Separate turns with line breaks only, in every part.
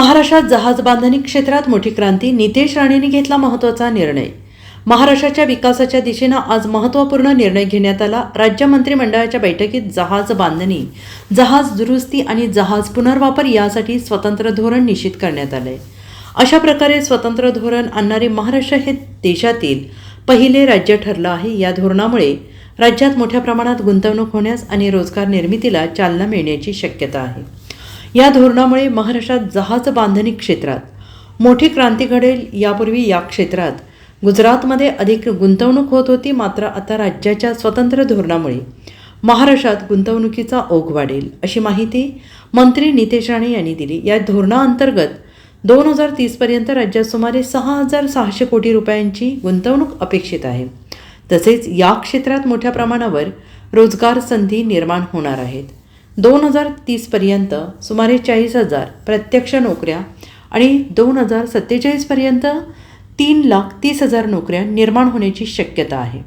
महाराष्ट्रात जहाज बांधणी क्षेत्रात मोठी क्रांती नितेश राणेंनी घेतला महत्त्वाचा निर्णय. महाराष्ट्राच्या विकासाच्या दिशेनं आज महत्त्वपूर्ण निर्णय घेण्यात आला. राज्य मंत्रिमंडळाच्या बैठकीत जहाज बांधणी जहाज दुरुस्ती आणि जहाज पुनर्वापर यासाठी स्वतंत्र धोरण निश्चित करण्यात आलंय. अशा प्रकारे स्वतंत्र धोरण आणणारे महाराष्ट्र हे देशातील पहिले राज्य ठरलं आहे. या धोरणामुळे राज्यात मोठ्या प्रमाणात गुंतवणूक होण्यास आणि रोजगार निर्मितीला चालना मिळण्याची शक्यता आहे. या धोरणामुळे महाराष्ट्रात जहाज बांधणी क्षेत्रात मोठी क्रांती घडेल. यापूर्वी या क्षेत्रात गुजरातमध्ये अधिक गुंतवणूक होत होती. मात्र आता राज्याच्या स्वतंत्र धोरणामुळे महाराष्ट्रात गुंतवणुकीचा ओघ वाढेल अशी माहिती मंत्री नितेश राणे यांनी दिली. या धोरणाअंतर्गत दोन हजार तीसपर्यंत राज्यात सुमारे सहा हजार सहाशे कोटी रुपयांची गुंतवणूक अपेक्षित आहे. तसेच या क्षेत्रात मोठ्या प्रमाणावर रोजगार संधी निर्माण होणार आहेत. दोन हजार तीसपर्यंत सुमारे चाळीस हजार प्रत्यक्ष नोकऱ्या आणि दोन हजार सत्तेचाळीसपर्यंत तीन लाख तीस हजार नोकऱ्या निर्माण होण्याची शक्यता आहे.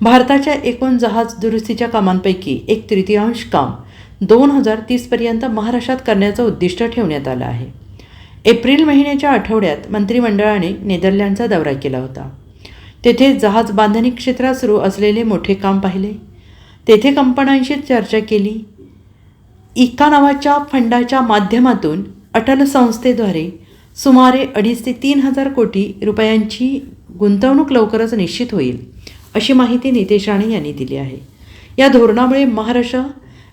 भारताच्या एकूण जहाज दुरुस्तीच्या कामांपैकी एक तृतीयांश काम दोन हजार तीसपर्यंत महाराष्ट्रात करण्याचं उद्दिष्ट ठेवण्यात आलं आहे. एप्रिल महिन्याच्या आठवड्यात मंत्रिमंडळाने नेदरलँडचा दौरा केला होता. तेथे जहाज बांधणी क्षेत्रात सुरू असलेले मोठे काम पाहिले. तेथे कंपन्यांशी चर्चा केली. इका नावाच्या फंडाच्या माध्यमातून अटल संस्थेद्वारे सुमारे अडीच ते तीन हजार कोटी रुपयांची गुंतवणूक लवकरच निश्चित होईल अशी माहिती नितेश राणे यांनी दिली आहे. या धोरणामुळे महाराष्ट्र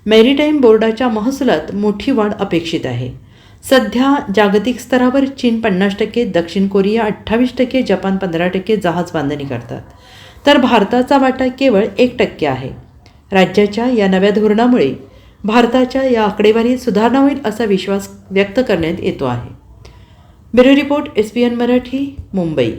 मॅरिटाईम बोर्डाच्या महसुलात मोठी वाढ अपेक्षित आहे. सध्या जागतिक स्तरावर चीन पन्नास टक्के दक्षिण कोरिया अठ्ठावीस टक्के जपान पंधरा टक्के जहाज बांधणी करतात. तर भारताचा वाटा केवळ एक टक्के आहे. राज्याच्या या नव्या धोरणामुळे भारताच्या या आकडेवारीत सुधारणा होईल असा विश्वास व्यक्त करण्यात येतो आहे. Bureau report S P N Marathi Mumbai.